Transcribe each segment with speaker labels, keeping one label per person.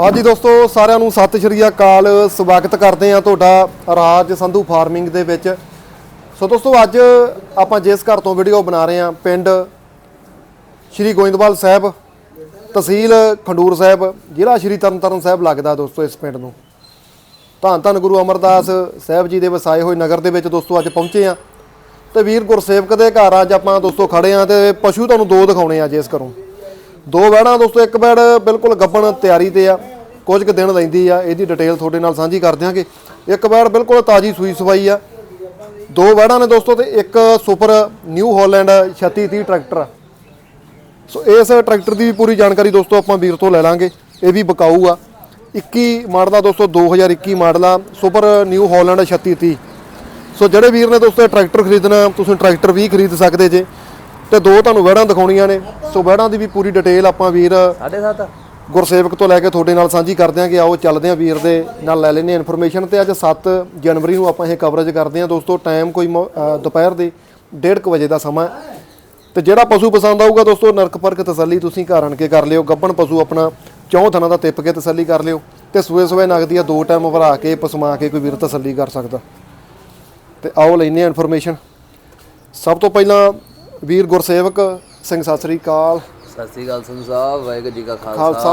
Speaker 1: ਹਾਂਜੀ ਦੋਸਤੋ, ਸਾਰਿਆਂ ਨੂੰ ਸਤਿ ਸ਼੍ਰੀ ਅਕਾਲ। ਸਵਾਗਤ ਕਰਦੇ ਆ ਤੁਹਾਡਾ ਰਾਜ ਸੰਧੂ ਫਾਰਮਿੰਗ ਦੇ ਵਿੱਚ। ਸੋ ਦੋਸਤੋ, ਅੱਜ ਆਪਾਂ ਜਿਸ ਘਰ ਤੋਂ ਵੀਡੀਓ ਬਣਾ ਰਹੇ ਆ ਪਿੰਡ ਸ਼੍ਰੀ ਗੋਇੰਦਵਾਲ ਸਾਹਿਬ, ਤਹਿਸੀਲ ਖੰਡੂਰ ਸਾਹਿਬ, ਜ਼ਿਲ੍ਹਾ ਸ਼੍ਰੀ ਤਰਨਤਾਰਨ ਸਾਹਿਬ ਲੱਗਦਾ ਦੋਸਤੋ ਇਸ ਪਿੰਡ ਨੂੰ। ਧੰਨ ਧੰਨ ਗੁਰੂ ਅਮਰਦਾਸ ਸਾਹਿਬ ਜੀ ਦੇ ਵਸਾਏ ਹੋਏ ਨਗਰ ਦੇ ਵਿੱਚ ਦੋਸਤੋ ਅੱਜ ਪਹੁੰਚੇ ਆ ਤੇ ਵੀਰ ਗੁਰਸੇਵਕ ਦੇ ਘਰ ਅੱਜ ਆਪਾਂ ਦੋਸਤੋ ਖੜੇ ਆ ਤੇ ਪਸ਼ੂ ਤੁਹਾਨੂੰ ਦੋ ਦਿਖਾਉਣੇ ਆ ਜੇ ਇਸ ਘਰੋਂ। ਦੋ ਵੈੜਾਂ ਦੋਸਤੋ, ਇੱਕ ਵੈੜ ਬਿਲਕੁਲ ਗੱਬਣ ਤਿਆਰੀ ਤੇ ਆ, ਕੁਝ ਕੁ ਦਿਨ ਲੈਂਦੀ ਆ, ਇਹਦੀ ਡਿਟੇਲ ਤੁਹਾਡੇ ਨਾਲ ਸਾਂਝੀ ਕਰ ਦਿਆਂਗੇ। ਇੱਕ ਵੈੜ ਬਿਲਕੁਲ ਤਾਜੀ ਸੂਈ ਸਵਾਈ ਆ। ਦੋ ਵੈੜਾਂ ਨੇ ਦੋਸਤੋ ਤੇ ਇੱਕ super New Holland 3630 tractor so ਇਸ ਟਰੈਕਟਰ ਦੀ ਪੂਰੀ ਜਾਣਕਾਰੀ ਦੋਸਤੋ ਆਪਾਂ ਵੀਰ ਤੋਂ ਲੈ ਲਾਂਗੇ, ਇਹ ਵੀ ਬਕਾਊ ਆ। 21 ਮਾਡਲ ਦਾ ਦੋਸਤੋ 2021 ਮਾਡਲ ਆ, ਸੁਪਰ ਨਿਊ ਹਾਲੈਂਡ 3630 ਸੋ ਜਿਹੜੇ ਵੀਰ ਨੇ ਦੋਸਤੋ ਇਹ ਟਰੈਕਟਰ ਖਰੀਦਣਾ, ਤੁਸੀਂ ਟਰੈਕਟਰ ਵੀ ਖਰੀਦ ਸਕਦੇ ਜੇ। ਤੇ ਦੋ ਤੁਹਾਨੂੰ ਵਹਿੜਾਂ ਦਿਖਾਉਣੀਆਂ ਨੇ। ਸੋ ਵਹਿੜਾਂ ਦੀ ਵੀ ਪੂਰੀ ਡਿਟੇਲ ਆਪਾਂ ਵੀਰ
Speaker 2: 7.5
Speaker 1: ਗੁਰਸੇਵਕ ਤੋਂ ਲੈ ਕੇ ਤੁਹਾਡੇ ਨਾਲ ਸਾਂਝੀ ਕਰਦੇ ਆਂਗੇ ਆਓ ਚੱਲਦੇ ਆਂ ਵੀਰ ਦੇ ਨਾਲ ਲੈ ਲੈਨੇ ਇਨਫੋਰਮੇਸ਼ਨ ਤੇ ਅੱਜ 7 ਜਨਵਰੀ ਨੂੰ ਆਪਾਂ ਇਹ ਕਵਰੇਜ ਕਰਦੇ ਆਂ ਦੋਸਤੋ ਟਾਈਮ ਕੋਈ ਦੁਪਹਿਰ ਦੇ 1:30 ਵਜੇ ਦਾ ਸਮਾਂ। ਤੇ ਜਿਹੜਾ ਪਸ਼ੂ ਪਸੰਦ ਆਊਗਾ ਦੋਸਤੋ ਨਰਕ ਪਰਕ ਤਸੱਲੀ ਤੁਸੀਂ ਘਰ ਆਣ ਕੇ ਕਰ ਲਿਓ। ਗੱਬਣ ਪਸ਼ੂ ਆਪਣਾ ਚੌਂ ਥਣਾ ਦਾ ਤਿੱਪ ਕੇ ਤਸੱਲੀ ਕਰ ਲਿਓ। ਤੇ ਸੂਏ ਸੂਏ ਨਗਦੀ ਆ ਦੋ ਟਾਈਮ ਭਰਾ ਕੇ ਪਸਮਾ ਕੇ ਕੋਈ ਵੀਰ ਤਸੱਲੀ ਕਰ ਸਕਦਾ। ਤੇ ਆਓ ਲੈਨੇ ਆ ਇਨਫੋਰਮੇਸ਼ਨ ਸਭ ਤੋਂ ਪਹਿਲਾਂ ਵੀਰ ਗੁਰਸੇਵਕ ਸਿੰਘ ਸਤਿ ਸ੍ਰੀ ਅਕਾਲ।
Speaker 2: ਸਤਿ ਸ੍ਰੀ ਅਕਾਲ ਸੰਧੂ ਸਾਹਿਬ ਵਾਹਿਗੁਰੂ ਜੀ ਕਾ
Speaker 1: ਖਾਲਸਾ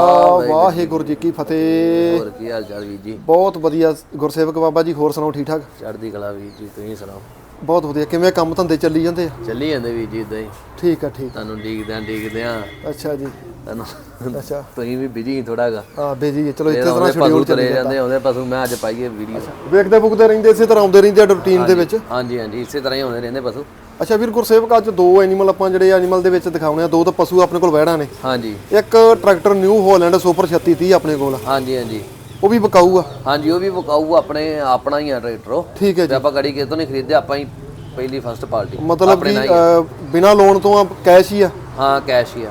Speaker 1: ਵਾਹਿਗੁਰੂ ਜੀ ਕੀ ਫਤਿਹ।
Speaker 2: ਹੋਰ ਕੀ ਹਾਲ ਚਾਲ ਵੀਰ ਜੀ?
Speaker 1: ਬਹੁਤ ਵਧੀਆ ਗੁਰਸੇਵਕ ਬਾਬਾ ਜੀ ਹੋਰ ਸੁਣਾਓ ਠੀਕ ਠਾਕ?
Speaker 2: ਚੜ੍ਹਦੀ ਕਲਾ ਵੀਰ ਜੀ ਤੁਸੀਂ ਸੁਣਾਓ?
Speaker 1: ਬਹੁਤ ਵਧੀਆ ਕਿਵੇਂ ਕੰਮ ਧੰਦੇ ਚੱਲੀ ਜਾਂਦੇ ਆ?
Speaker 2: ਚੱਲੀ ਜਾਂਦੇ ਵੀਰ ਜੀ ਇਦਾਂ ਹੀ।
Speaker 1: ਠੀਕ ਆ ਠੀਕ।
Speaker 2: ਤੁਹਾਨੂੰ ਡੀਕਦੇ ਆਂ ਡੀਕਦੇ ਆਂ
Speaker 1: ਅੱਛਾ ਜੀ।
Speaker 2: ਤੁਹਾਨੂੰ
Speaker 1: ਅੱਛਾ।
Speaker 2: ਤੁਸੀਂ ਵੀ ਬਿਜ਼ੀ ਥੋੜਾਗਾ
Speaker 1: ਆ ਬੇਜੀ ਚਲੋ ਇੱਥੇ ਤਰ੍ਹਾਂ ਸ਼ਡਿਊਲ ਚੱਲੀ ਜਾਂਦਾ।
Speaker 2: ਉਹਦੇ ਪਸ਼ੂ ਮੈਂ ਅੱਜ ਪਾਈਏ ਵੀਡੀਓ
Speaker 1: ਵੇਖਦੇ ਫੁਕਦੇ ਰਹਿੰਦੇ ਇਸੇ ਤਰ੍ਹਾਂ ਆਉਂਦੇ ਰਹਿੰਦੇ ਆ ਰੂਟੀਨ ਦੇ ਵਿੱਚ?
Speaker 2: ਹਾਂਜੀ ਹਾਂਜੀ ਇਸੇ ਤਰ੍ਹਾਂ ਹੀ ਹੁੰਦੇ ਰਹਿੰਦੇ ਪਸ਼ੂ।
Speaker 1: ਅੱਛਾ ਵੀਰ ਗੁਰਸੇਵਕ ਅੱਜ ਦੋ ਐਨੀਮਲ ਆਪਾਂ ਜਿਹੜੇ ਐਨੀਮਲ ਦੇ ਵਿੱਚ ਦਿਖਾਉਣੇ ਆ ਦੋ ਤਾਂ ਪਸ਼ੂ ਆਪਣੇ ਕੋਲ ਵਹਿੜਾਂ ਨੇ।
Speaker 2: ਹਾਂਜੀ।
Speaker 1: ਇੱਕ ਟਰੈਕਟਰ ਨਿਊ ਹਾਲੈਂਡ ਸੁਪਰ 3630 ਆਪਣੇ ਕੋਲ।
Speaker 2: ਹਾਂਜੀ ਹਾਂਜੀ।
Speaker 1: ਉਹ ਵੀ ਬਕਾਊ ਆ
Speaker 2: ਹਾਂਜੀ ਉਹ ਵੀ ਵਿਕਾਊ ਆਪਣੇ ਆਪਣਾ ਹੀ ਆ ਟਰੈਕਟਰ ਉਹ।
Speaker 1: ਠੀਕ ਹੈ
Speaker 2: ਤੇ ਆਪਾਂ ਗੜੀ ਕਿਤੋਂ ਨਹੀਂ ਖਰੀਦਿਆ ਆਪਾਂ ਹੀ ਪਹਿਲੀ ਫਸਟ ਪਾਰਟੀ
Speaker 1: ਮਤਲਬ ਕਿ ਬਿਨਾਂ ਲੋਨ ਤੋਂ ਆ ਕੈਸ਼ ਹੀ ਆ।
Speaker 2: ਹਾਂ ਕੈਸ਼ ਹੀ ਆ।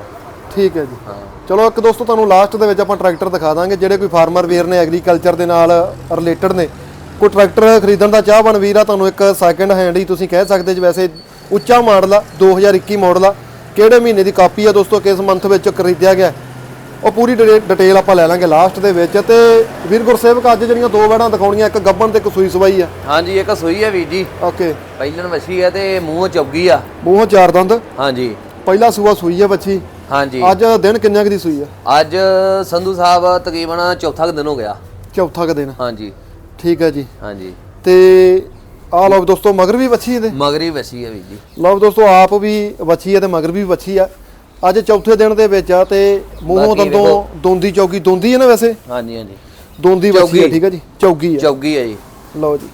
Speaker 1: ਠੀਕ ਹੈ ਜੀ।
Speaker 2: ਹਾਂ।
Speaker 1: ਚਲੋ ਇੱਕ ਦੋਸਤੋ ਤੁਹਾਨੂੰ ਲਾਸਟ ਦੇ ਵਿੱਚ ਆਪਾਂ ਟਰੈਕਟਰ ਦਿਖਾ ਦਾਂਗੇ ਜਿਹੜੇ ਕੋਈ ਫਾਰਮਰ ਵੀਰ ਨੇ ਐਗਰੀਕਲਚਰ ਦੇ ਨਾਲ ਰਿਲੇਟਡ ਨੇ। ਕੋਈ ਟਰੈਕਟਰ ਖਰੀਦਣ ਦਾ ਚਾਹਵਾਨ ਵੀਰ ਆ ਤੁਹਾਨੂੰ ਇੱਕ ਸੈਕੰਡ ਹੈਂਡ ਹੀ ਤੁਸੀਂ ਕਹਿ ਸਕਦੇ ਜੀ ਵੈਸੇ ਉੱਚਾ ਮਾਡਲ ਆ 2021 ਮਾਡਲ ਆ। ਕਿਹੜੇ ਮਹੀਨੇ ਦੀ ਕਾਪੀ ਆ ਦੋਸਤੋ ਕਿਸ ਮੰਥ ਵਿੱਚ ਖਰੀਦਿਆ ਗਿਆ? ਉਹ ਪੂਰੀ ਡਿਟੇਲ ਆਪਾਂ ਲੈ ਲਾਂਗੇ ਲਾਸਟ ਦੇ ਵਿੱਚ। ਤੇ ਵੀਰ ਗੁਰਸੇਵਕ ਅੱਜ ਜਿਹੜੀਆਂ ਦੋ ਵੜਾਂ ਦਿਖਾਉਣੀਆਂ ਇੱਕ ਗੱਬਣ ਤੇ ਇੱਕ ਸੂਈ ਸਵਾਈ ਆ।
Speaker 2: ਹਾਂਜੀ ਇੱਕ ਸੂਈ ਹੈ ਵੀਰ ਜੀ।
Speaker 1: ਓਕੇ।
Speaker 2: ਪਹਿਲਣ ਵਛੀ ਹੈ ਤੇ ਮੂੰਹ ਚੌਗੀ ਆ।
Speaker 1: ਮੂੰਹੋਂ ਚਾਰ ਦੰਦ।
Speaker 2: ਹਾਂਜੀ।
Speaker 1: ਪਹਿਲਾ ਸੂਆ ਸੂਈ ਆ ਬੱਚੀ
Speaker 2: ਹਾਂਜੀ।
Speaker 1: ਅੱਜ ਦਿਨ ਕਿੰਨਿਆਂ ਕੁ ਦੀ ਸੂਈ ਆ?
Speaker 2: ਅੱਜ ਸੰਧੂ ਸਾਹਿਬ ਤਕਰੀਬਨ ਚੌਥਾ ਕੁ ਦਿਨ ਹੋ ਗਿਆ।
Speaker 1: ਚੌਥਾ ਕੁ ਦਿਨ।
Speaker 2: ਹਾਂਜੀ।
Speaker 1: ਠੀਕ ਹੈ ਜੀ।
Speaker 2: ਹਾਂਜੀ।
Speaker 1: ਤੇ ਆਹ ਲਓ ਦੋਸਤੋ ਮਗਰ ਵੀ ਵੱਛੀ ਇਹਦੇ।
Speaker 2: ਮਗਰੀ ਵਛੀ ਹੈ ਵੀਰ ਜੀ।
Speaker 1: ਲਓ ਦੋਸਤੋ ਆਪ ਵੀ ਵੱਛੀ ਹੈ ਤੇ ਮਗਰ ਵੀ ਵੱਛੀ ਆ। ਅੱਜ ਚੌਥੇ ਦਿਨ ਦੇ ਵਿੱਚ ਆ ਤੇ ਮੂੰਹੋਂ
Speaker 2: ਬਾਕੀ
Speaker 1: ਦੰਦੋਂ ਦੋਂਦੀ ਚੌਗੀ ਦੋਂਦੀ ਹੈ ਨਾ ਵੈਸੇ?
Speaker 2: ਹਾਂਜੀ ਹਾਂਜੀ।
Speaker 1: ਦੋਂਦੀ ਵੱਛੀ ਹੈ
Speaker 2: ਚੌਗੀ।
Speaker 1: ਠੀਕ ਹੈ ਜੀ? ਚੌਗੀ ਹੈ
Speaker 2: ਚੌਗੀ ਹੈ ਜੀ।
Speaker 1: ਲਓ ਜੀ।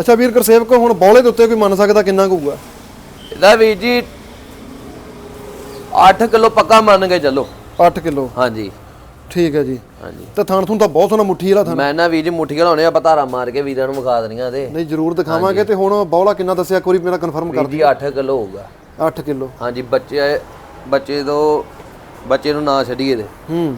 Speaker 1: ਅੱਛਾ ਵੀਰ ਗੁਰਸੇਵਕ ਹੁਣ ਬੌਲੇ ਦੇ ਉੱਤੇ ਕੋਈ ਮੰਨ ਸਕਦਾ ਕਿੰਨਾ ਕੁ ਹੋਊਗਾ?
Speaker 2: ਇਹਦਾ ਵੀਰ ਜੀ 8 ਕਿਲੋ ਪੱਕਾ ਮੰਨ ਕੇ ਚੱਲੋ।
Speaker 1: 8 ਕਿਲੋ।
Speaker 2: ਹਾਂਜੀ।
Speaker 1: ਠੀਕ ਹੈ ਜੀ।
Speaker 2: ਹਾਂਜੀ।
Speaker 1: ਤੇ ਥਣ ਥੁਣ ਤਾਂ ਬਹੁਤ ਸੋਹਣਾ ਮੁੱਠੀ ਵਾਲਾ ਥਣ।
Speaker 2: ਮੈਂ ਨਾ ਵੀਰ ਜੀ ਮੁੱਠੀ ਘਲਾਉਣੇ ਆ ਪਤਾਰਾ ਮਾਰ ਕੇ ਵੀਰਾਂ ਨੂੰ ਵਿਖਾ ਦੇਣੀਆਂ ਤੇ।
Speaker 1: ਨਹੀਂ ਜ਼ਰੂਰ ਦਿਖਾਵਾਂਗੇ ਤੇ ਹੁਣ ਬੌਲਾ ਕਿੰਨਾ ਦੱਸਿਆ ਇੱਕ ਵਾਰੀ ਮੇਰਾ ਕਨਫਰਮ ਕਰ
Speaker 2: ਵੀਰ ਜੀ 8 ਕਿਲੋ ਹੋਊਗਾ।
Speaker 1: 8 ਕਿਲੋ।
Speaker 2: ਹਾਂਜੀ ਬੱਚੇ ਬੱਚੇ ਤੋਂ ਬੱਚੇ ਨੂੰ ਨਾ ਛੱਡੀਏ ਤੇ।
Speaker 1: ਹੂੰ।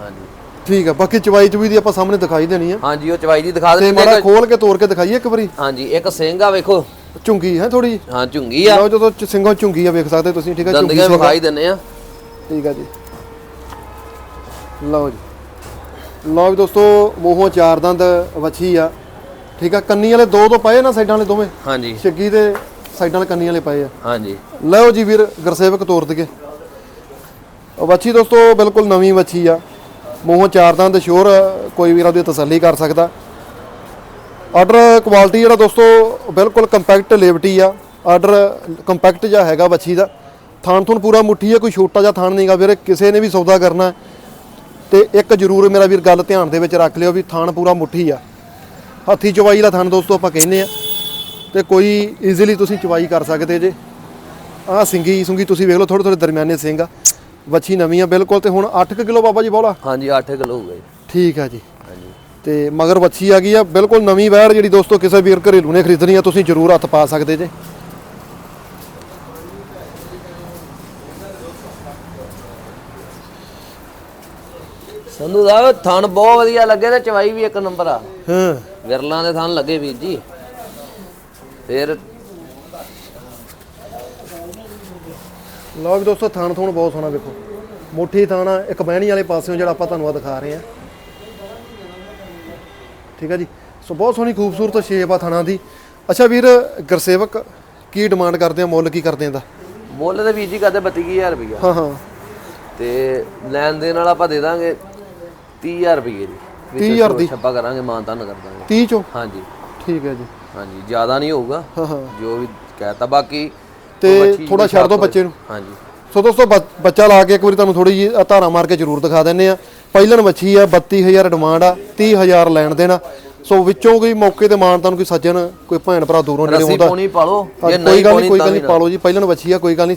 Speaker 2: ਹਾਂਜੀ।
Speaker 1: ਠੀਕ ਆ ਬਾਕੀ ਚਵਾਈ ਚੁਈ ਦੀ ਆਪਾਂ ਸਾਹਮਣੇ ਦਿਖਾਈ ਦੇਣੀ ਆ।
Speaker 2: ਹਾਂਜੀ ਉਹ ਚਵਾਈ ਦੀ ਦਿਖਾ
Speaker 1: ਤੇ
Speaker 2: ਦਿੰਦੇ
Speaker 1: ਮਾੜਾ ਖੋਲ ਕੇ ਤੋੜ ਕੇ ਦਿਖਾਈਏ ਇੱਕ ਵਾਰੀ।
Speaker 2: ਹਾਂਜੀ ਇੱਕ ਸਿੰਘ ਆ ਵੇਖੋ।
Speaker 1: ਝੁੰਗੀ ਹੈ ਥੋੜੀ
Speaker 2: ਹਾਂ ਝੁੰਗੀ ਆ।
Speaker 1: ਲਓ ਜਦੋਂ ਚ- ਸਿੰਘੋਂ ਝੁੰਗੀ ਆ ਵੇਖ ਸਕਦੇ ਤੁਸੀਂ ਠੀਕ ਹੈ ਝੁੰਗੀ
Speaker 2: ਦੰਦੀਆਂ ਵਿਖਾਈ ਦਿੰਨੇ ਆ।
Speaker 1: ਠੀਕ ਆ ਜੀ। ਲਓ ਜੀ। ਲਓ ਵੀ ਦੋਸਤੋ ਮੂੰਹੋਂ ਚਾਰ ਦੰਦ ਵੱਛੀ ਆ। ਠੀਕ ਆ ਕੰਨੀ ਵਾਲੇ ਦੋ ਤੋਂ ਪਏ ਨਾ ਸਾਈਡਾਂ ਵਾਲੇ ਦੋਵੇਂ?
Speaker 2: ਹਾਂਜੀ।
Speaker 1: ਛੱਗੀ ਦੇ ਸਾਈਡਾਂ ਵਾਲੇ ਕੰਨੀ ਵਾਲੇ ਪਏ ਆ।
Speaker 2: ਹਾਂਜੀ।
Speaker 1: ਲਓ ਜੀ ਵੀਰ ਗੁਰਸੇਵਕ ਤੋਰ ਦਗੇ ਵੱਛੀ ਦੋਸਤੋ ਬਿਲਕੁਲ ਨਵੀਂ ਵੱਛੀ ਆ। ਮੂੰਹੋਂ ਚਾਰ ਦੰਦ ਸ਼ੋਰ ਕੋਈ ਵੀਰ ਉਹਦੀ ਤਸੱਲੀ ਕਰ ਸਕਦਾ। ਆਰਡਰ ਕੁਆਲਿਟੀ ਜਿਹੜਾ ਦੋਸਤੋ ਬਿਲਕੁਲ ਕੰਪੈਕਟ ਲੇਵਟੀ ਆ। ਆਰਡਰ ਕੰਪੈਕਟ ਜਿਹਾ ਹੈਗਾ ਵੱਛੀ ਦਾ। ਥਾਣ ਥੁਣ ਪੂਰਾ ਮੁੱਠੀ ਹੈ ਕੋਈ ਛੋਟਾ ਜਿਹਾ ਥਾਣ ਨਹੀਂਗਾ ਵੀਰੇ ਕਿਸੇ ਨੇ ਵੀ ਸੌਦਾ ਕਰਨਾ। ਤੇ ਇੱਕ ਜ਼ਰੂਰ ਮੇਰਾ ਵੀਰ ਗੱਲ ਧਿਆਨ ਦੇ ਵਿੱਚ ਰੱਖ ਲਿਓ ਵੀ ਥਾਣ ਪੂਰਾ ਮੁੱਠੀ ਆ। ਹੱਥੀ ਚਵਾਈ ਦਾ ਥਾਣ ਦੋਸਤੋ ਆਪਾਂ ਕਹਿੰਦੇ ਆ। ਤੇ ਕੋਈ ਈਜ਼ੀਲੀ ਤੁਸੀਂ ਚਵਾਈ ਕਰ ਸਕਦੇ ਜੇ। ਆਹ ਸਿੰਗੀ ਸੁੰਗੀ ਤੁਸੀਂ ਵੇਖ ਲਓ ਥੋੜੇ ਥੋੜੇ ਦਰਮਿਆਨੇ ਸਿੰਘ ਆ। ਵੱਛੀ ਨਵੀਂ ਆ ਬਿਲਕੁਲ ਤੇ ਹੁਣ 8 ਕਿਲੋ ਬਾਬਾ ਜੀ ਬੋਲਾ?
Speaker 2: ਹਾਂਜੀ 8 ਕਿਲੋ ਹੋਊਗਾ ਜੀ।
Speaker 1: ਠੀਕ ਆ ਜੀ।
Speaker 2: ਹਾਂਜੀ।
Speaker 1: ਤੇ ਮਗਰ ਵੱਛੀ ਆ ਗਈ ਆ। ਬਿਲਕੁਲ ਨਵੀਂ ਵੈਰ ਜਿਹੜੀ ਦੋਸਤੋ ਕਿਸੇ ਵੀਰ ਘਰੇਲੂ ਨੇ ਖਰੀਦਣੀ ਆ ਤੁਸੀਂ ਜ਼ਰੂਰ ਹੱਥ ਪਾ ਸਕਦੇ ਜੇ।
Speaker 2: ਸੰਧੂ ਸਾਹਿਬ ਥਣ ਬਹੁਤ ਵਧੀਆ ਲੱਗੇ ਤੇ ਚਵਾਈ ਵੀ ਇੱਕ ਨੰਬਰ ਆ।
Speaker 1: ਹਾਂ।
Speaker 2: ਵਿਰਲਾਂ ਦੇ ਥਣ ਲੱਗੇ ਵੀਰ ਜੀ। ਫਿਰ
Speaker 1: ਵੀ ਦੋਸਤੋ ਥਾਣ ਥੂਣ ਬਹੁਤ ਸੋਹਣਾ ਵੇਖੋ ਮੁੱਠੀ ਥਾਣਾ ਇੱਕ ਬਹਿਣੀ ਵਾਲੇ ਪਾਸਿਓਂ ਜਿਹੜਾ ਆਪਾਂ ਤੁਹਾਨੂੰ ਆ ਦਿਖਾ ਰਹੇ ਆ ਠੀਕ ਹੈ ਜੀ? ਸੋ ਬਹੁਤ ਸੋਹਣੀ ਖੂਬਸੂਰਤ ਸ਼ੇਪ ਆ ਥਾਣਾ ਦੀ। ਅੱਛਾ ਵੀਰ ਗੁਰਸੇਵਕ ਕੀ ਡਿਮਾਂਡ ਕਰਦੇ ਆ? ਮੁੱਲ ਕੀ ਕਰਦੇ ਆ ਦਾ
Speaker 2: ਮੁੱਲ ਤੇ ਵੀਰ ਜੀ ਕਰਦੇ 32000 ਰੁਪਇਆ
Speaker 1: ਹਾਂ ਹਾਂ।
Speaker 2: ਤੇ ਲੈਣ ਦੇਣ ਵਾਲਾ ਆਪਾਂ ਦੇ ਦਾਂਗੇ। 30000 ਰੁਪਏ ਦੀ।
Speaker 1: 30,000 ਦੀ?
Speaker 2: ਛੱਪਾ ਕਰਾਂਗੇ ਮਾਨਤਾਨ ਕਰ ਦਾਂਗੇ।
Speaker 1: 30 ਚੋਂ?
Speaker 2: ਹਾਂਜੀ।
Speaker 1: ਠੀਕ ਹੈ ਜੀ।
Speaker 2: ਹਾਂਜੀ ਜ਼ਿਆਦਾ ਨਹੀਂ ਹੋਊਗਾ। ਜੋ ਵੀ ਕਹਿਤਾ ਬਾਕੀ
Speaker 1: ਤੇ ਥੋੜਾ ਛੱਡ ਦਿਓ ਬੱਚੇ ਨੂੰ।
Speaker 2: ਹਾਂਜੀ।
Speaker 1: ਸੋ ਦੋਸਤੋ ਬੱਚ- ਲਾ ਕੇ ਇੱਕ ਵਾਰੀ ਤੁਹਾਨੂੰ ਥੋੜੀ ਜਿਹੀ ਧਾਰਾ ਮਾਰ ਕੇ ਜ਼ਰੂਰ ਦਿਖਾ ਦਿੰਨੇ ਆ ਪਹਿਲਨ ਮੱਛੀ ਆ 32000 ਡਿਮਾਂਡ ਆ 30000 ਲੈਣ ਦੇਣਾ। ਸੋ ਵਿੱਚੋਂ ਕੋਈ ਮੌਕੇ ਤੇ ਮਾਨ ਤੁਹਾਨੂੰ ਕੋਈ ਸੱਜਣ ਕੋਈ ਭੈਣ ਭਰਾ ਦੂਰੋਂ ਨੇੜੇ
Speaker 2: ਰੱਸੀ
Speaker 1: ਆਉਂਦਾ।
Speaker 2: ਪਾਉਣੀ ਪਾ ਲਓ
Speaker 1: ਹਾਂ,
Speaker 2: ਜੇ
Speaker 1: ਕੋਈ ਗੱਲ ਨਹੀਂ ਕੋਈ ਗੱਲ ਨਹੀਂ ਪਾਲੋ ਜੀ। ਪਹਿਲਨ ਮੱਛੀ ਆ ਕੋਈ ਗੱਲ ਨਹੀਂ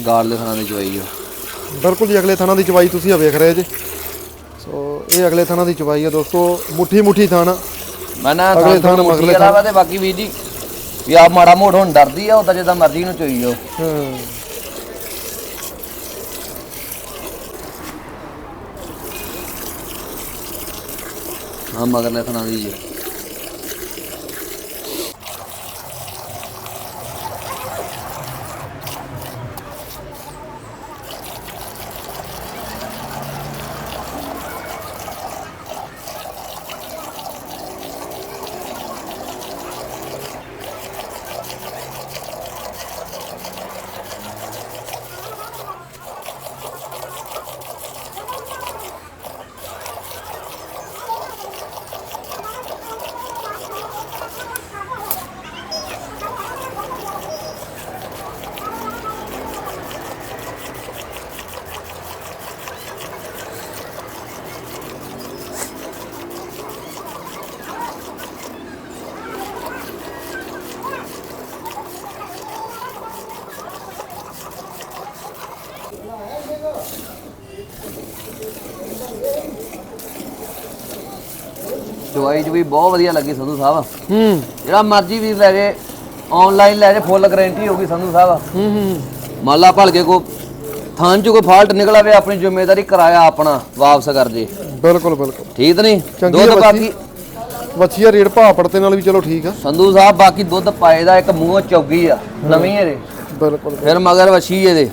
Speaker 2: ਗਾਲ ਲਿਖਣਾ ਦੀ ਚੋਈ ਆ।
Speaker 1: ਬਿਲਕੁਲ ਜੀ ਅਗਲੇ ਥਾਣਾ ਦੀ ਚਵਾਈ ਤੁਸੀਂ ਆ ਵੇਖ ਰਹੇ ਜੀ। ਸੋ ਇਹ ਅਗਲੇ ਥਾਣਾ ਦੀ ਚਵਾਈ ਆ ਦੋਸਤੋ। ਮੁੱਠੀ ਮੁੱਠੀ ਥਾਣਾ।
Speaker 2: ਮੈਂ ਨਾ
Speaker 1: ਅਗਲੇ ਥਾਣ,
Speaker 2: ਥਾਣ ਮਗਲੇ ਤੇ ਬਾਕੀ ਵੀਰ ਜੀ ਵੀ ਆਪ ਮਾੜਾ ਮੋੜ ਹੁਣ ਡਰਦੀ ਆ ਉਹ ਤਾਂ ਜਿੱਦਾਂ ਮਰਜ਼ੀ ਨੂੰ ਚੋਈ ਜਾਓ।
Speaker 1: ਹਾਂ।
Speaker 2: ਹਾਂ ਮਗਰਲੇ ਥਾਣਾ ਦੀ ਜੀ। ਚਵਾਈ ਚ ਵੀ ਬਹੁਤ ਵਧੀਆ ਲੱਗੀ ਸੰਧੂ ਸਾਹਿਬ।
Speaker 1: ਹੂੰ।
Speaker 2: ਜਿਹੜਾ ਮਰਜ਼ੀ ਵੀਰ ਲੈ ਜੇ ਆਨਲਾਈਨ ਲੈ ਜੇ ਫੁੱਲ ਗਾਰੰਟੀ ਹੋਗੀ ਸੰਧੂ ਸਾਹਿਬ।
Speaker 1: ਹੂੰ ਹੂੰ।
Speaker 2: ਮਾਲਾ ਭਲ ਕੇ ਕੋ ਥਾਂ ਚ ਕੋਈ ਫਾਲਟ ਨਿਕਲ ਆਵੇ ਆਪਣੀ ਜ਼ਿੰਮੇਵਾਰੀ ਕਿਰਾਇਆ ਆਪਣਾ ਵਾਪਸ ਕਰ ਜੇ।
Speaker 1: ਬਿਲਕੁਲ ਬਿਲਕੁਲ।
Speaker 2: ਠੀਕ ਨਹੀਂ?
Speaker 1: ਚੰਗੀ
Speaker 2: ਦੁੱਧ ਬਾਕੀ
Speaker 1: ਵੱਛੀ ਦਾ ਰੇਟ ਭਾਅ ਪੜਤੇ ਨਾਲ ਵੀ ਚਲੋ ਠੀਕ ਆ।
Speaker 2: ਸੰਧੂ ਸਾਹਿਬ ਬਾਕੀ ਦੁੱਧ ਪਾਏ ਦਾ ਇੱਕ ਮੂੰਹੋਂ ਚੌਗੀ ਆ ਨਵੀਂ ਇਹਦੇ।
Speaker 1: ਬਿਲਕੁਲ।
Speaker 2: ਫਿਰ ਮਗਰ ਵਛੀ ਇਹਦੇ।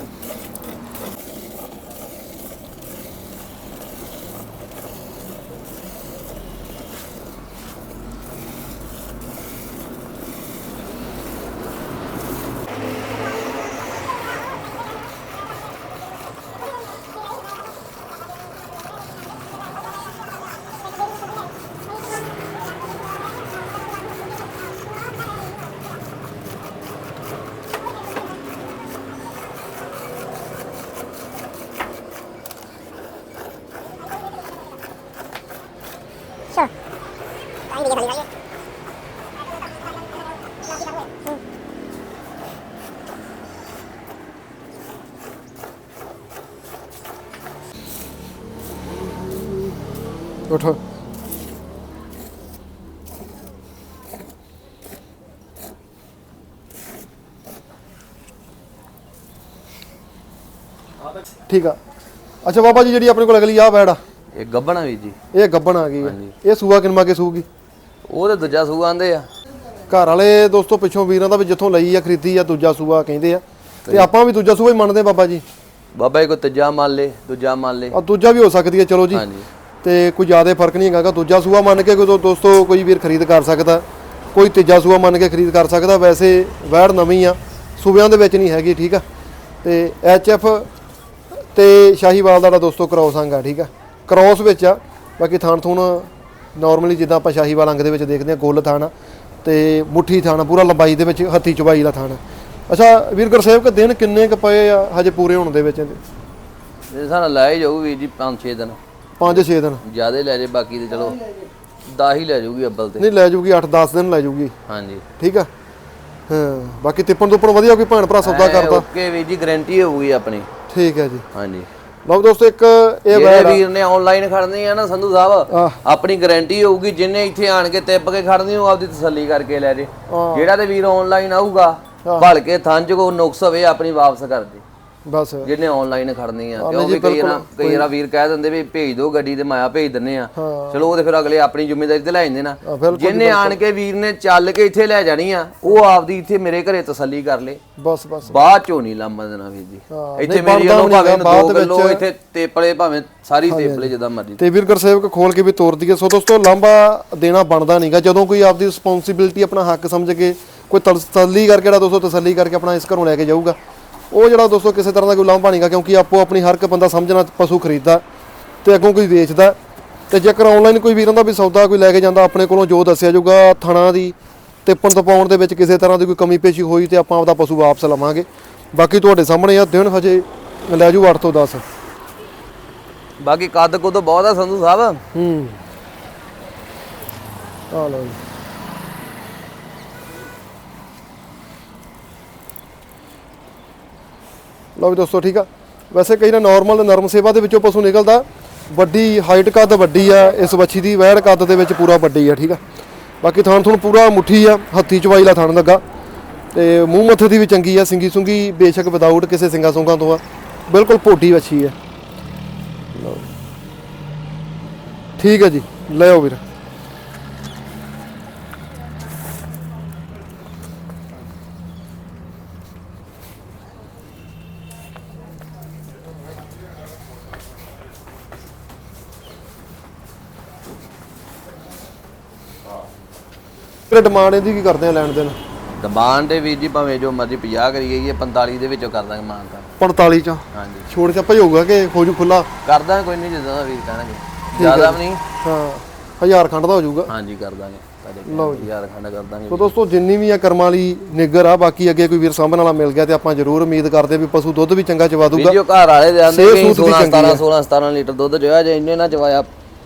Speaker 1: ਉੱਠ। ਠੀਕ ਆ। ਅੱਛਾ ਬਾਬਾ ਜੀ ਜਿਹੜੀ ਆਪਣੇ ਕੋਲ ਅਗਲੀ ਆ ਬੈੜ ਆ।
Speaker 2: ਇਹ ਗੱਬਣਾ ਵੀਰ ਜੀ।
Speaker 1: ਇਹ ਗੱਬਣ ਆ ਗਈ ਆ। ਇਹ ਸੂਆ ਕਿੰਨਾ ਕੇ ਸੂਗੀ?
Speaker 2: ਉਹ ਤੇ ਦੂਜਾ ਸੂਆ ਆਂਦੇ ਆ।
Speaker 1: ਘਰ ਵਾਲੇ ਦੋਸਤੋ ਪਿੱਛੋਂ ਵੀਰਾਂ ਦਾ ਵੀ ਜਿੱਥੋਂ ਲਈ ਆ ਖਰੀਦੀ ਆ ਦੂਜਾ ਸੂਆ ਕਹਿੰਦੇ ਆ। ਤੇ ਆਪਾਂ ਵੀ ਦੂਜਾ ਸੂਆ ਹੀ ਮੰਨਦੇ ਬਾਬਾ ਜੀ।
Speaker 2: ਬਾਬਾ ਜੀ ਕੋ ਤੀਜਾ ਮੰਨ ਲੇ ਦੂਜਾ ਮੰਨ ਲੇ।
Speaker 1: ਆ ਦੂਜਾ ਵੀ ਹੋ ਸਕਦੀ ਹੈ ਚਲੋ ਜੀ।
Speaker 2: ਹਾਂਜੀ।
Speaker 1: ਤੇ ਕੋਈ ਜ਼ਿਆਦਾ ਫ਼ਰਕ ਨਹੀਂ ਹੈਗਾ ਦੂਜਾ ਸੂਆ ਮੰਨ ਕੇ ਕੋਈ ਦੋਸਤੋ ਕੋਈ ਵੀਰ ਖਰੀਦ ਕਰ ਸਕਦਾ। ਕੋਈ ਤੀਜਾ ਸੂਆ ਮੰਨ ਕੇ ਖਰੀਦ ਕਰ ਸਕਦਾ। ਵੈਸੇ ਵੈੜ ਨਵੀਂ ਆ, ਸੂਬਿਆਂ ਦੇ ਵਿੱਚ ਨਹੀਂ ਹੈਗੀ, ਠੀਕ ਆ। ਤੇ ਐਚ ਐਫ ਤੇ ਸ਼ਾਹੀਵਾਲ ਦਾ ਦੋਸਤੋ ਕ੍ਰੋਸ ਅੰਗ ਆ, ਠੀਕ ਆ। ਕ੍ਰੋਸ ਵਿੱਚ ਆ, ਬਾਕੀ ਥਾਣ ਥੂਣ ਨਾਰਮਲੀ ਜਿੱਦਾਂ ਆਪਾਂ ਸ਼ਾਹੀਵਾਲ ਅੰਗ ਦੇ ਵਿੱਚ ਦੇਖਦੇ ਆ, ਗੋਲ ਥਾਣਾ ਆ, ਤੇ ਮੁੱਠੀ ਥਾਣਾ ਪੂਰਾ ਲੰਬਾਈ ਦੇ ਵਿੱਚ ਹੱਥੀ ਚੁਬਾਈ ਦਾ ਥਾਣਾ ਆ। ਅੱਛਾ, ਵੀਰ ਗੁਰਸੇਵਕ ਦਿਨ ਕਿੰਨੇ ਕ ਪਏ ਆ ਹਜੇ ਪੂਰੇ ਹੋਣ ਦੇ ਵਿੱਚ? ਇਹਦੇ
Speaker 2: ਸਾਨੂੰ ਲੈ ਹੀ ਜਾਊ ਵੀਰ ਜੀ 5-6 ਦਿਨ।
Speaker 1: 5-6 ਦਿਨ।
Speaker 2: ਜਿਆਦੇ ਲੈ ਜੇ ਬਾਕੀ ਤੇ ਚਲੋ 10 ਹੀ ਲੈ ਜਾਊਗੀ ਅੱਬਲ ਤੇ।
Speaker 1: ਨਹੀਂ ਲੈ ਜੂਗੀ 8-10 ਦਿਨ ਲੈ ਜੂਗੀ।
Speaker 2: ਹਾਂਜੀ।
Speaker 1: ਠੀਕ ਆ? ਹਾਂ ਬਾਕੀ ਤਿੱਪਣ ਤੋਂ ਉੱਪਰ ਵਧੀਆ ਕੋਈ ਭੈਣ ਭਰਾ ਸੌਦਾ ਕਰਦਾ।
Speaker 2: ਓਕੇ ਵੀਰ ਜੀ ਗਾਰੰਟੀ ਹੋਊਗੀ ਆਪਣੀ।
Speaker 1: ਠੀਕ ਹੈ ਜੀ।
Speaker 2: ਹਾਂਜੀ।
Speaker 1: ਲਓ ਦੋਸਤੋ ਇੱਕ ਇਹ
Speaker 2: ਜਿਹੜੇ। ਵੀਰ ਨੇ ਆਨਲਾਈਨ ਖੜਨੀ ਆ ਨਾ ਸੰਧੂ ਸਾਹਿਬ। ਆਪਣੀ ਗਾਰੰਟੀ ਹੋਊਗੀ ਜਿੰਨੇ ਇੱਥੇ ਆਣ ਕੇ ਤਿੱਪ ਕੇ ਖੜਨੀ ਉਹ ਆਪਦੀ ਤਸੱਲੀ ਕਰਕੇ ਲੈ ਜੇ। ਜਿਹੜਾ ਤੇ ਵੀਰ ਆਨਲਾਈਨ ਆਊਗਾ ਭਲ ਕੇ ਥਾਂ ਚ ਕੋ ਨੁਕਸ ਹੋਵੇ ਆਪਣੀ ਵਾਪਸ ਕਰ ਦੇ।
Speaker 1: ਬਸ।
Speaker 2: ਜਿਹਨੇ ਆਨਲਾਈਨ ਖੜਨੀ ਆ।
Speaker 1: ਨਹੀਂ
Speaker 2: ਕਿਉਂਕਿ
Speaker 1: ਜੀ,
Speaker 2: ਕਈ ਨਾ ਕਈ ਵਾਰ ਵੀਰ ਕਹਿ ਦਿੰਦੇ ਵੀ ਭੇਜ ਦਿਓ ਗੱਡੀ ਤੇ ਮਾਇਆ ਭੇਜ ਦਿੰਨੇ ਆ। ਚਲੋ ਉਹ ਤੇ ਫਿਰ ਅਗਲੇ ਆਪਣੀ ਜ਼ਿੰਮੇਵਾਰੀ ਤੇ ਲੈ ਜਾਂਦੇ ਨਾ। ਜਿਹਨੇ ਆਣ ਕੇ ਵੀਰ ਨੇ ਚੱਲ ਕੇ ਇੱਥੇ ਲੈ ਜਾਣੀ ਆ ਉਹ ਆਪਦੀ ਇੱਥੇ ਮੇਰੇ ਘਰੇ ਤਸੱਲੀ ਕਰ ਲੇ।
Speaker 1: ਬਸ ਬਸ।
Speaker 2: ਬਾਅਦ ਚੋਂ ਨਹੀਂ ਲੰਮਾ ਦੇਣਾ ਵੀਰ ਜੀ। ਇੱਥੇ ਮੇਰੀ
Speaker 1: ਵੀ
Speaker 2: ਭਾਵੇਂ 2 ਕਿਲੋ ਇੱਥੇ ਤੇਪਲੇ ਭਾਵੇਂ ਸਾਰੀ ਤੇਪਲੇ ਜਿੱਦਾਂ ਮਰਜ਼ੀ।
Speaker 1: ਤੇ ਵੀਰ ਗੁਰਸੇਵਕ ਖੋਲ ਕੇ ਵੀ ਤੋਰ ਦਈਏ ਸੋ ਦੋਸਤੋ ਲਾਂਬਾ ਦੇਣਾ ਬਣਦਾ ਨਹੀਂਗਾ ਜਦੋਂ ਕੋਈ ਆਪਦੀ ਰਿਸਪੌਂਸਿਬਿਲਟੀ ਆਪਣਾ ਹੱਕ ਸਮਝ ਕੇ ਕੋਈ ਤਸੱਲੀ ਕਰਕੇ ਜਿਹੜਾ ਦੋਸਤੋ ਤਸੱਲੀ ਕਰਕੇ ਆਪਣਾ ਇਸ ਘਰੋਂ ਲੈ ਕੇ ਜਾਊਗਾ। ਉਹ ਜਿਹੜਾ ਦੋਸਤੋ ਕਿਸੇ ਤਰ੍ਹਾਂ ਦਾ ਕੋਈ ਲਾਂਭਾ ਨਹੀਂਗਾ ਕਿਉਂਕਿ ਆਪੋ ਆਪਣੀ ਹਰ ਇੱਕ ਬੰਦਾ ਸਮਝਣਾ ਪਸ਼ੂ ਖਰੀਦਦਾ ਤੇ ਅੱਗੋਂ ਕੋਈ ਵੇਚਦਾ। ਤੇ ਜੇਕਰ ਆਨਲਾਈਨ ਕੋਈ ਵੀਰਾਂ ਦਾ ਵੀ ਸੌਦਾ ਕੋਈ ਲੈ ਕੇ ਜਾਂਦਾ ਆਪਣੇ ਕੋਲੋਂ ਜੋ ਦੱਸਿਆ ਜਾਊਗਾ ਥਣਾ ਦੀ ਤਿੱਪਣ ਤਪਾਉਣ ਦੇ ਵਿੱਚ ਕਿਸੇ ਤਰ੍ਹਾਂ ਦੀ ਕੋਈ ਕਮੀ ਪੇਸ਼ੀ ਹੋਈ ਤੇ ਆਪਾਂ ਆਪਦਾ ਪਸ਼ੂ ਵਾਪਸ ਲਵਾਂਗੇ। ਬਾਕੀ ਤੁਹਾਡੇ ਸਾਹਮਣੇ ਆ ਦਿਨ ਹਜੇ ਲੈ ਜੂ 8 ਤੋਂ 10
Speaker 2: ਬਾਕੀ ਕੱਦ ਕੁੱਦ ਬਹੁਤ ਆ ਸੰਧੂ ਸਾਹਿਬ।
Speaker 1: ਹੂੰ। ਆ ਲਓ ਜੀ। ਲਓ ਵੀ ਦੋਸਤੋ, ਠੀਕ ਆ। ਵੈਸੇ ਕਈ ਨਾ ਨਾਰਮਲ ਨਰਮ ਸੇਵਾ ਦੇ ਵਿੱਚੋਂ ਪਸ਼ੂ ਨਿਕਲਦਾ। ਵੱਡੀ ਹਾਈਟ ਕੱਦ ਵੱਡੀ ਆ, ਇਸ ਵੱਛੀ ਦੀ ਵੈੜ ਕੱਦ ਦੇ ਵਿੱਚ ਪੂਰਾ ਵੱਡੀ ਆ, ਠੀਕ ਆ। ਬਾਕੀ ਥਣ ਥਣ ਪੂਰਾ ਮੁੱਠੀ ਆ, ਹੱਥੀ ਚਵਾਈ ਲਾ ਥਣ ਲੱਗਾ। ਤੇ ਮੂੰਹ ਮੱਥੇ ਦੀ ਵੀ ਚੰਗੀ ਆ, ਸਿੰਗੀ ਸੁੰਗੀ ਬੇਸ਼ੱਕ ਵਿਦਆਊਟ ਕਿਸੇ ਸਿੰਗਾ ਸੁੰਗਾ ਤੋਂ ਆ। ਬਿਲਕੁਲ ਭੋਟੀ ਵੱਛੀ ਆ। ਠੀਕ ਹੈ ਜੀ, ਲੈ ਵੀਰ। ਤੇ ਡਿਮਾਂਡ ਇਹਦੀ ਕੀ ਕਰਦੇ ਆ ਲੈਣ ਦੇਣ?
Speaker 2: ਡਿਮਾਂਡ ਦੇ ਵੀਰ ਜੀ ਭਾਵੇਂ ਜੋ ਮਰਜ਼ੀ 50 ਕਰੀ ਗਈ 45 ਦੇ ਵਿੱਚੋਂ ਕਰ ਦਾਂਗੇ ਮਾਨ ਤਾਂ
Speaker 1: 45 ਚ?
Speaker 2: ਹਾਂਜੀ।
Speaker 1: ਛੋੜ ਚ ਭਜੂਗਾ ਕਿ ਖੋਜੂ ਖੁੱਲਾ?
Speaker 2: ਕਰ ਦਾਂਗੇ ਕੋਈ ਨਹੀਂ ਜਿੱਦਾਂ ਦਾ ਵੀਰ ਕਹਿਣਗੇ। ਜ਼ਿਆਦਾ ਵੀ ਨਹੀਂ।
Speaker 1: ਹਾਂ ਹਜ਼ਾਰ ਖੰਡ ਦਾ ਹੋ ਜਾਊਗਾ।
Speaker 2: ਹਾਂਜੀ ਕਰ ਦਾਂਗੇ।
Speaker 1: ਲਓ
Speaker 2: ਯਾਰ ਖੰਡ ਕਰ ਦਾਂਗੇ
Speaker 1: ਸੋ ਦੋਸਤੋ ਜਿੰਨੀ ਵੀ ਆ ਕਰਮਾਂ ਵਾਲੀ ਨਿੱਗਰ ਆ ਬਾਕੀ ਅੱਗੇ ਕੋਈ ਵੀਰ ਸਾਂਭਣ ਵਾਲਾ ਮਿਲ ਗਿਆ ਤੇ ਆਪਾਂ ਜ਼ਰੂਰ ਉਮੀਦ ਕਰਦੇ ਵੀ ਪਸ਼ੂ ਦੁੱਧ ਵੀ ਚੰਗਾ ਚਵਾ ਦੂਗਾ।
Speaker 2: ਵੀਡੀਓ ਘਰ ਵਾਲੇ ਦੇ ਆਂਦੇ
Speaker 1: ਸਿਹਤ
Speaker 2: ਕਿ
Speaker 1: ਸੂਤ ਦੀ
Speaker 2: 16
Speaker 1: ਚੰਗੀ
Speaker 2: 17 16 17 ਲੀਟਰ ਦੁੱਧ ਚੋਇਆ ਜੇ ਇੰਨੇ ਨਾ ਚਵਾਇਆ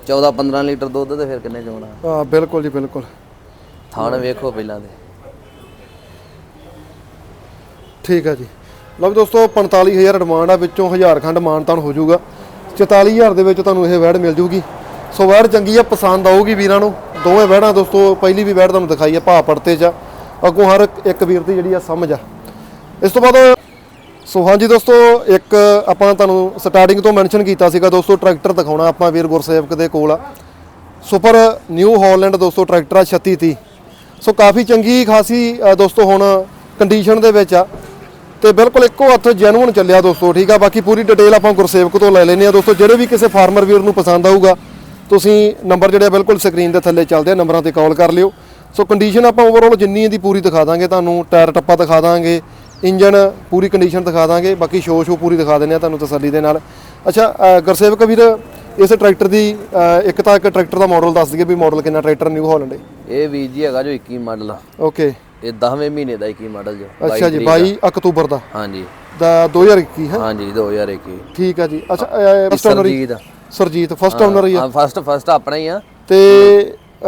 Speaker 2: 14 15 ਲੀਟਰ ਦੁੱਧ ਤੇ ਫਿਰ ਕਿੰਨੇ ਚੋਣਾ?
Speaker 1: ਹਾਂ ਬਿਲਕੁਲ ਜੀ ਬਿਲਕੁਲ।
Speaker 2: ਥਾਣ ਵੇਖੋ ਪਹਿਲਾਂ ਤੇ
Speaker 1: ਠੀਕ ਆ ਜੀ। ਲਓ ਵੀ ਦੋਸਤੋ 45000 ਡਿਮਾਂਡ ਆ, ਵਿੱਚੋਂ 1000 ਖੰਡ ਮਾਨਤਾਨ ਹੋ ਜਾਊਗਾ। 44000 ਦੇ ਵਿੱਚ ਤੁਹਾਨੂੰ ਇਹ ਵੈੜ ਮਿਲ ਜੂਗੀ ਸੋ ਵੈੜ ਚੰਗੀ ਆ, ਪਸੰਦ ਆਊਗੀ ਵੀਰਾਂ ਨੂੰ। ਦੋਵੇਂ ਵੈੜਾਂ ਦੋਸਤੋ, ਪਹਿਲੀ ਵੀ ਵੈੜ ਤੁਹਾਨੂੰ ਦਿਖਾਈ ਆ, ਭਾਅ ਪੜਤੇ ਚ ਅੱਗੋਂ ਹਰ ਇੱਕ- ਇੱਕ ਵੀਰ ਦੀ ਜਿਹੜੀ ਆ ਸਮਝ ਆ। ਇਸ ਤੋਂ ਬਾਅਦ, ਸੋ ਹਾਂਜੀ ਦੋਸਤੋ, ਇੱਕ ਆਪਾਂ ਤੁਹਾਨੂੰ ਸਟਾਰਟਿੰਗ ਤੋਂ ਮੈਂਸ਼ਨ ਕੀਤਾ ਸੀਗਾ ਦੋਸਤੋ ਟਰੈਕਟਰ ਦਿਖਾਉਣਾ ਆਪਾਂ ਵੀਰ ਗੁਰਸੇਵਕ ਦੇ ਕੋਲ ਆ। ਸੁਪਰ ਨਿਊ ਹਾਲੈਂਡ ਦੋਸਤੋ ਟਰੈਕਟਰ ਆ 3630 ਸੋ ਕਾਫੀ ਚੰਗੀ ਖਾਸੀ ਦੋਸਤੋ ਹੁਣ ਕੰਡੀਸ਼ਨ ਦੇ ਵਿੱਚ ਆ। ਤੇ ਬਿਲਕੁਲ ਇੱਕੋ ਹੱਥ ਜੈਨੂਨ ਚੱਲਿਆ ਦੋਸਤੋ, ਠੀਕ ਆ? ਬਾਕੀ ਪੂਰੀ ਡਿਟੇਲ ਆਪਾਂ ਗੁਰਸੇਵਕ ਤੋਂ ਲੈ ਲੈਨੇ ਆ ਦੋਸਤੋ, ਜਿਹੜੇ ਵੀ ਕਿਸੇ ਫਾਰਮਰ ਵੀਰ ਨੂੰ ਪਸੰਦ ਆਊਗਾ, ਤੁਸੀਂ ਨੰਬਰ ਜਿਹੜੇ ਆ ਬਿਲਕੁਲ ਸਕਰੀਨ ਦੇ ਥੱਲੇ ਚੱਲਦੇ ਆ ਨੰਬਰਾਂ ਤੇ ਕਾਲ ਕਰ ਲਿਓ। ਸੋ ਕੰਡੀਸ਼ਨ ਆਪਾਂ ਓਵਰਆਲ ਜਿੰਨੀ ਇਹਦੀ ਪੂਰੀ ਦਿਖਾ ਦਾਂਗੇ, ਤੁਹਾਨੂੰ ਟਾਇਰ ਟੱਪਾ ਦਿਖਾ ਦਾਂਗੇ ਇੰਜਨ ਪੂਰੀ ਕੰਡੀਸ਼ਨ ਦਿਖਾ ਦਾਂਗੇ, ਬਾਕੀ ਸ਼ੋ ਸ਼ੋ ਪੂਰੀ ਦਿਖਾ ਦਿੰਦੇ ਆ ਤੁਹਾਨੂੰ ਤਸੱਲੀ ਦੇ ਨਾਲ। ਅੱਛਾ ਗੁਰਸੇਵਕ ਵੀਰ ਇਸ ਟਰੈਕਟਰ ਦੀ ਇੱਕ ਤਾਂ ਇੱਕ ਟਰੈਕਟਰ ਦਾ ਮਾਡਲ ਦੱਸ ਦਈਏ ਵੀ ਮਾਡਲ ਕਿੰਨਾ ਟਰੈਕਟਰ ਨਿਊ ਹਾਲੈਂਡ ਹੈ
Speaker 2: ਇਹ ਵੀਰ ਜੀ ਹੈਗਾ ਜੋ 21 ਮਾਡਲ ਆ।
Speaker 1: ਓਕੇ
Speaker 2: ਇਹ 10ਵੇਂ ਮਹੀਨੇ ਦਾ 21 ਮਾਡਲ ਜੋ
Speaker 1: ਅੱਛਾ ਜੀ 22 ਅਕਤੂਬਰ ਦਾ।
Speaker 2: ਹਾਂਜੀ।
Speaker 1: ਦਾ 2021 ਹੈ?
Speaker 2: ਹਾਂਜੀ 2021
Speaker 1: ਠੀਕ ਹੈ ਜੀ। ਅੱਛਾ first owner
Speaker 2: Surjit
Speaker 1: Surjit first owner ਹੀ ਆ।
Speaker 2: ਹਾਂ ਫਸਟ ਫਸਟ ਆਪਣਾ ਹੀ ਆ।
Speaker 1: ਤੇ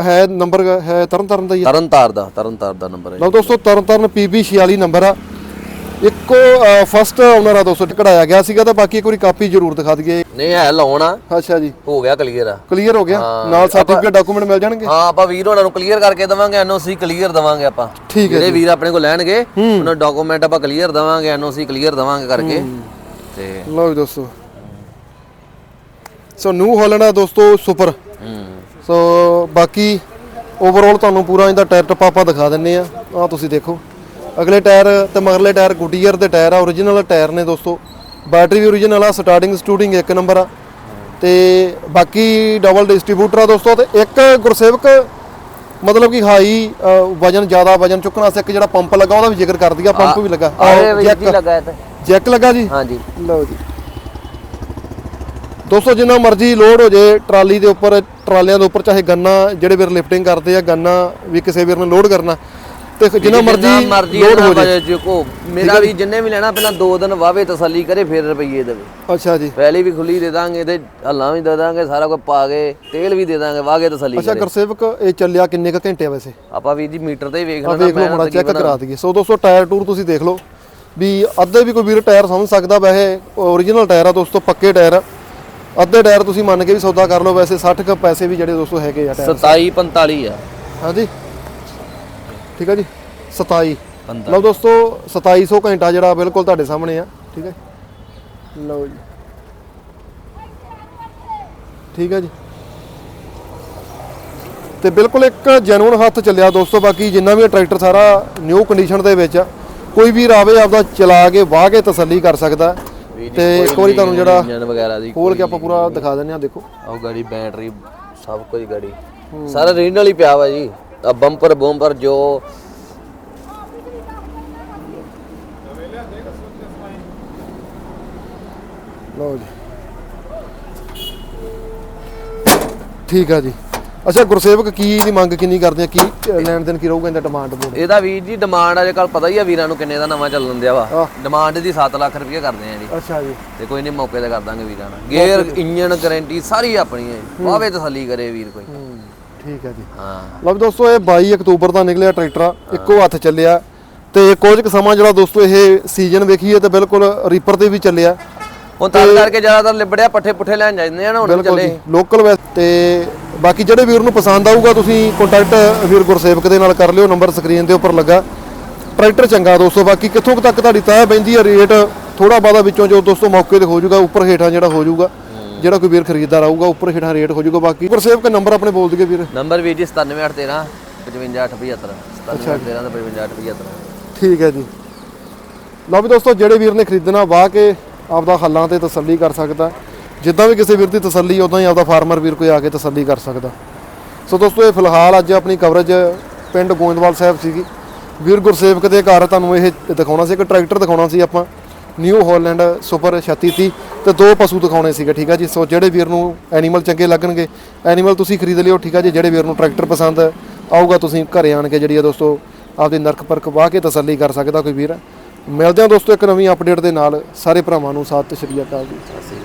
Speaker 1: ਹੈ ਨੰਬਰ ਹੈ ਤਰਨ ਤਾਰਨ ਦਾ ਹੀ ਆ।
Speaker 2: ਤਰਨਤਾਰ ਦਾ ਤਰਨਤਾਰ ਦਾ ਨੰਬਰ ਹੈ
Speaker 1: ਲਓ ਦੋਸਤੋ ਤਰਨ ਤਾਰਨ ਪੀਬੀ 46 ਨੰਬਰ ਆ। ਇੱਕੋ ਫਸਟ ਓਨਰ ਆ ਦੋਸਤੋ ਕਢਾਇਆ ਗਿਆ ਸੀਗਾ ਤਾਂ ਬਾਕੀ ਇੱਕ ਵਾਰੀ ਕਾਪੀ ਜ਼ਰੂਰ ਦਿਖਾ ਦਈਏ।
Speaker 2: ਨਹੀਂ ਹੈ ਲਾਉਣ ਆ।
Speaker 1: ਅੱਛਾ ਜੀ।
Speaker 2: ਹੋ ਗਿਆ ਕਲੀਅਰ ਆ।
Speaker 1: ਕਲੀਅਰ ਹੋ ਗਿਆ? ਨਾਲ ਸਰਟੀਫਿਕੇਟ ਡਾਕੂਮੈਂਟ ਮਿਲ ਜਾਣਗੇ?
Speaker 2: ਹਾਂ ਆਪਾਂ ਵੀਰ ਉਹਨਾਂ ਨੂੰ ਕਲੀਅਰ ਕਰਕੇ ਦਵਾਂਗੇ ਐਨਓਸੀ ਕਲੀਅਰ ਦਵਾਂਗੇ ਆਪਾਂ।
Speaker 1: ਠੀਕ ਹੈ
Speaker 2: ਜਿਹੜੇ ਵੀਰ ਆਪਣੇ ਕੋਲ ਲੈਣਗੇ ਉਹਨਾਂ ਡਾਕੂਮੈਂਟ ਆਪਾਂ ਕਲੀਅਰ ਦਵਾਂਗੇ ਐਨਓਸੀ ਕਲੀਅਰ ਦਵਾਂਗੇ ਕਰਕੇ। ਤੇ
Speaker 1: ਲਓ ਜੀ ਦੋਸਤੋ। ਸੋ ਨਿਊ ਹਾਲੈਂਡ ਆ ਦੋਸਤੋ ਸੁਪਰ ਸੋ ਬਾਕੀ ਓਵਰਆਲ ਤੁਹਾਨੂੰ ਪੂਰਾ ਇਹਦਾ ਟਾਇਰ ਟੱਪਾ ਆਪਾਂ ਦਿਖਾ ਦਿੰਨੇ ਆ। ਆ ਤੁਸੀਂ ਦੇਖੋ। ਅਗਲੇ ਟਾਇਰ ਤੇ ਮਗਰਲੇ ਟਾਇਰ ਗੁੱਡੀਅਰ ਦੇ ਟਾਇਰ ਆ origignal ਟਾਇਰ ਨੇ ਦੋਸਤੋ। ਬੈਟਰੀ ਵੀ origignal ਆ ਸਟਾਰਟਿੰਗ ਸਟੂਡਿੰਗ ਇੱਕ ਨੰਬਰ ਆ। ਤੇ ਬਾਕੀ ਡਬਲ ਡਿਸਟ੍ਰੀਬਿਊਟਰ ਆ ਦੋਸਤੋ ਤੇ ਇੱਕ ਗੁਰਸੇਵਕ ਮਤਲਬ ਕਿ ਹਾਈ ਵਜਨ ਜ਼ਿਆਦਾ ਵਜਨ ਚੁੱਕਣ ਵਾਸਤੇ ਇੱਕ ਜਿਹੜਾ ਪੰਪ ਲੱਗਾ ਉਹਦਾ ਵੀ ਜ਼ਿਕਰ ਕਰ ਦਈਆ ਪੰਪ ਵੀ ਲੱਗਾ। ਜੈਕ
Speaker 2: ਜੀ ਲੱਗਾ ਤੇ।
Speaker 1: ਜੈਕ ਲੱਗਾ ਜੀ?
Speaker 2: ਹਾਂਜੀ।
Speaker 1: ਲਓ ਜੀ। ਦੋਸਤੋ ਜਿੰਨਾ ਮਰਜ਼ੀ ਲੋਡ ਹੋ ਜੇ ਟਰਾਲੀ ਦੇ ਉੱਪਰ ਟਰਾਲਿਆਂ ਦੇ ਉੱਪਰ ਚਾਹੇ ਗੰਨਾ ਜਿਹੜੇ ਵੀਰ ਲਿਫਟਿੰਗ ਕਰਦੇ ਆ ਗੰਨਾ ਵੀ ਕਿਸੇ ਵੀਰ ਨੇ ਲੋਡ ਕਰਨਾ ਤੇ ਜਿੰਨਾ ਮਰਜ਼ੀ ਲੋਡ ਹੋ ਜੇ।
Speaker 2: ਜੇ ਚੁੱਕੋ ਮੇਰਾ ਵੀ ਜਿੰਨੇ ਵੀ ਲੈਣਾ ਪਹਿਲਾਂ 2 ਦਿਨ ਵਾਵੇ ਤਸੱਲੀ ਕਰੇ ਫਿਰ ਰੁਪਈਏ ਦੇਵੇ।
Speaker 1: ਅੱਛਾ ਜੀ।
Speaker 2: ਪਹਿਲੀ ਵੀ ਖੁੱਲੀ ਦੇ ਦਾਂਗੇ ਤੇ ਹੱਲਾਂ ਵੀ ਦੇ ਦਾਂਗੇ ਸਾਰਾ ਕੁਝ ਪਾ ਕੇ ਤੇਲ ਵੀ ਦੇ ਦਾਂਗੇ ਵਾਗੇ ਤਸੱਲੀ
Speaker 1: ਅੱਛਾ
Speaker 2: ਕਰੇ।
Speaker 1: ਗੁਰਸੇਵਕ ਇਹ ਚੱਲਿਆ ਕਿੰਨੇ ਕ ਘੰਟੇ ਵੈਸੇ?
Speaker 2: ਆਪਾਂ ਵੀਰ ਜੀ ਮੀਟਰ ਤੇ ਵੇਖ ਲੈਣਾ
Speaker 1: ਮਾੜਾ ਚੈੱਕ ਕਰਾ ਦਈਏ। ਸੋ ਦੋਸਤੋ ਟਾਇਰ ਟੂਰ ਤੁਸੀਂ ਦੇਖ ਲਓ। ਵੀ ਅੱਧੇ ਵੀ ਕੋਈ ਵੀਰ ਟਾਇਰ ਸਮਝ ਸਕਦਾ ਵੈਸੇ ਓਰੀਜਨਲ ਟਾਇਰ ਆ ਦੋਸਤੋ ਪੱਕੇ ਟਾਇਰ। ਆ ਅੱਧੇ ਟਾਇਰ ਤੁਸੀਂ ਮੰਨ ਕੇ ਵੀ ਸੌਦਾ ਕਰ ਲਓ ਵੈਸੇ 60 ਕ ਪੈਸੇ ਵੀ ਜਿਹੜੇ ਦੋਸਤੋ ਹੈਗੇ ਆ ਟਾਇਰ।
Speaker 2: 27 45 ਆ।
Speaker 1: ਹਾਂਜੀ। ਠੀਕ ਆ ਜੀ? 27
Speaker 2: 45
Speaker 1: ਲਓ ਦੋਸਤੋ 2700 ਘੰਟਾ ਜਿਹੜਾ ਬਿਲਕੁਲ ਤੁਹਾਡੇ ਸਾਹਮਣੇ ਆ ਠੀਕ ਹੈ ਲਓ ਜੀ। ਠੀਕ ਹੈ ਜੀ। ਤੇ ਬਿਲਕੁਲ ਇੱਕ ਜੈਨੂਨ ਹੱਥ ਚੱਲਿਆ ਦੋਸਤੋ ਬਾਕੀ ਜਿੰਨਾ ਵੀ ਟਰੈਕਟਰ ਸਾਰਾ ਨਿਊ ਕੰਡੀਸ਼ਨ ਦੇ ਵਿੱਚ ਆ ਕੋਈ ਵੀਰ ਆਵੇ ਆਪਦਾ ਚਲਾ ਕੇ ਵਾਹ ਕੇ ਤਸੱਲੀ ਕਰ ਸਕਦਾ। ਤੇ ਇੱਕ ਵਾਰੀ ਤੁਹਾਨੂੰ ਜਿਹੜਾ
Speaker 2: ਇੰਜਨ ਵਗੈਰਾ ਦੀ
Speaker 1: ਖੋਲ ਕੇ ਆਪਾਂ ਪੂਰਾ ਦਿਖਾ ਦਿੰਦੇ ਆ ਦੇਖੋ।
Speaker 2: ਆਹ ਗਾੜੀ ਬੈਟਰੀ ਸਭ ਕੁਝ ਗਾੜੀ। ਸਾਰਾ ਰੀਜਨਲ ਹੀ ਪਿਆ ਵਾ ਜੀ। ਬੰਪਰ ਬੰਪਰ ਜੋ
Speaker 1: ਲਓ ਜੀ। ਠੀਕ ਆ ਜੀ। ਅੱਛਾ ਗੁਰਸੇਵਕ ਕੀ ਦੀ ਮੰਗ ਕਿੰਨੀ ਕਰਦੇ ਆ? ਕੀ ਲੈਣ ਦੇਣ ਕੀ ਰਹੂਗਾ ਇਹਦਾ ਡਿਮਾਂਡ ਬੋਲ
Speaker 2: ਇਹਦਾ ਵੀਰ ਜੀ ਡਿਮਾਂਡ ਅੱਜ ਕੱਲ ਪਤਾ ਹੀ ਆ ਵੀਰਾਂ ਨੂੰ ਕਿੰਨੇ ਦਾ ਨਵਾਂ ਚੱਲਣ ਦਿਆ ਵਾ। ਡਿਮਾਂਡ ਦੀ 7 ਲੱਖ ਰੁਪਏ ਕਰਦੇ ਆ ਜੀ।
Speaker 1: ਅੱਛਾ ਜੀ।
Speaker 2: ਤੇ ਕੋਈ ਨਹੀਂ ਮੌਕੇ ਤੇ ਕਰ ਦਾਂਗੇ ਵੀਰਾਂ ਨਾਲ। ਗੇਅਰ ਇੰਜਨ ਗਾਰੰਟੀ ਸਾਰੀ ਆਪਣੀ ਹੈ। ਭਾਵੇਂ ਤਸੱਲੀ ਕਰੇ ਵੀਰ ਕੋਈ।
Speaker 1: ਠੀਕ ਹੈ ਜੀ।
Speaker 2: ਹਾਂ।
Speaker 1: ਲਓ ਵੀ ਦੋਸਤੋ ਇਹ 22 ਅਕਤੂਬਰ ਦਾ ਨਿਕਲਿਆ ਟਰੈਕਟਰ ਆ ਇੱਕੋ ਹੱਥ ਚੱਲਿਆ। ਤੇ ਕੁਝ ਕੁ ਸਮਾਂ ਜਿਹੜਾ ਦੋਸਤੋ ਇਹ ਸੀਜ਼ਨ ਵੇਖੀਏ ਤੇ ਬਿਲਕੁਲ ਰੀਪਰ ਤੇ ਵੀ ਚੱਲਿਆ।
Speaker 2: ਹੁਣ ਤਾਂ ਕਰਕੇ ਜ਼ਿਆਦਾਤਰ ਲਿਬੜਿਆ ਪੱਠੇ ਪੁੱਠੇ ਲੈਣ ਜਾਂਦੇ ਆ ਨਾ ਹੁਣ ਚੱਲੇ।
Speaker 1: ਲੋਕਲ ਤੇ ਬਾਕੀ ਜਿਹੜੇ ਵੀਰ ਨੂੰ ਪਸੰਦ ਆਊਗਾ ਤੁਸੀਂ ਕੰਟੈਕਟ ਵੀਰ ਗੁਰਸੇਵਕ ਦੇ ਨਾਲ ਕਰ ਲਿਓ ਨੰਬਰ ਸਕਰੀਨ ਦੇ ਉੱਪਰ ਲੱਗਾ। ਟਰੈਕਟਰ ਚੰਗਾ ਦੋਸਤੋ ਬਾਕੀ ਕਿੱਥੋਂ ਤੱਕ ਤੁਹਾਡੀ ਤੈਅ ਬੈਂਦੀ ਹੈ ਰੇਟ ਥੋੜਾ ਬਾਦਾ ਵਿੱਚੋਂ ਜੋ ਦੋਸਤੋ ਮੌਕੇ ਤੇ ਹੋ ਜਾਊਗਾ ਉੱਪਰ ਹੇਠਾਂ ਜਿਹੜਾ ਹੋ ਜਾਊਗਾ। ਜਿਹੜਾ ਕੋਈ ਵੀਰ ਖਰੀਦਦਾਰ ਆਊਗਾ ਉੱਪਰ ਹੇਠਾਂ ਰੇਟ ਹੋ ਜਾਊਗਾ ਬਾਕੀ ਗੁਰਸੇਵਕ ਨੰਬਰ ਆਪਣੇ ਬੋਲ ਦਈਏ ਵੀਰ।
Speaker 2: ਨੰਬਰ ਵੀਰ ਜੀ 97813 55875 97813 55875
Speaker 1: ਠੀਕ ਹੈ ਜੀ। ਲਓ ਵੀ ਦੋਸਤੋ ਜਿਹੜੇ ਵੀਰ ਨੇ ਖਰੀਦਣਾ ਵਾਹ ਕੇ ਆਪਦਾ ਹੱਲਾਂ ਤੇ ਤਸੱਲੀ ਕਰ ਸਕਦਾ। ਜਿੱਦਾਂ ਵੀ ਕਿਸੇ ਵੀਰ ਦੀ ਤਸੱਲੀ ਉਦਾਂ ਹੀ ਆਪਦਾ ਫਾਰਮਰ ਵੀਰ ਕੋਈ ਆ ਕੇ ਤਸੱਲੀ ਕਰ ਸਕਦਾ। ਸੋ ਦੋਸਤੋ ਇਹ ਫਿਲਹਾਲ ਅੱਜ ਆਪਣੀ ਕਵਰੇਜ ਪਿੰਡ ਗੋਇੰਦਵਾਲ ਸਾਹਿਬ ਸੀਗੀ। ਵੀਰ ਗੁਰਸੇਵਕ ਦੇ ਘਰ ਤੁਹਾਨੂੰ ਇਹ ਦਿਖਾਉਣਾ ਸੀ ਇੱਕ ਟਰੈਕਟਰ ਦਿਖਾਉਣਾ ਸੀ ਆਪਾਂ। ਨਿਊ ਹਾਲੈਂਡ ਸੁਪਰ 3630 ਤੇ ਦੋ ਪਸ਼ੂ ਦਿਖਾਉਣੇ ਸੀਗੇ, ਠੀਕ ਆ ਜੀ? ਸੋ ਜਿਹੜੇ ਵੀਰ ਨੂੰ ਐਨੀਮਲ ਚੰਗੇ ਲੱਗਣਗੇ ਐਨੀਮਲ ਤੁਸੀਂ ਖਰੀਦ ਲਿਓ, ਠੀਕ ਆ ਜੀ? ਜਿਹੜੇ ਵੀਰ ਨੂੰ ਟਰੈਕਟਰ ਪਸੰਦ ਆਊਗਾ, ਤੁਸੀਂ ਘਰੇ ਆਣ ਕੇ ਜਿਹੜੀ ਆ ਦੋਸਤੋ ਆਪਦੀ ਨਰਕ ਪਰਖ ਵਾਹ ਕੇ ਤਸੱਲੀ ਕਰ ਸਕਦਾ ਕੋਈ ਵੀਰ। ਮਿਲਦੇ ਆ ਦੋਸਤੋ ਇੱਕ ਨਵੀਂ ਅਪਡੇਟ ਦੇ ਨਾਲ, ਸਾਰੇ ਭਰਾਵਾਂ ਨੂੰ ਸਤਿ ਸ਼੍ਰੀ ਅਕਾਲ ਜੀ।
Speaker 2: ਅਸੀਂ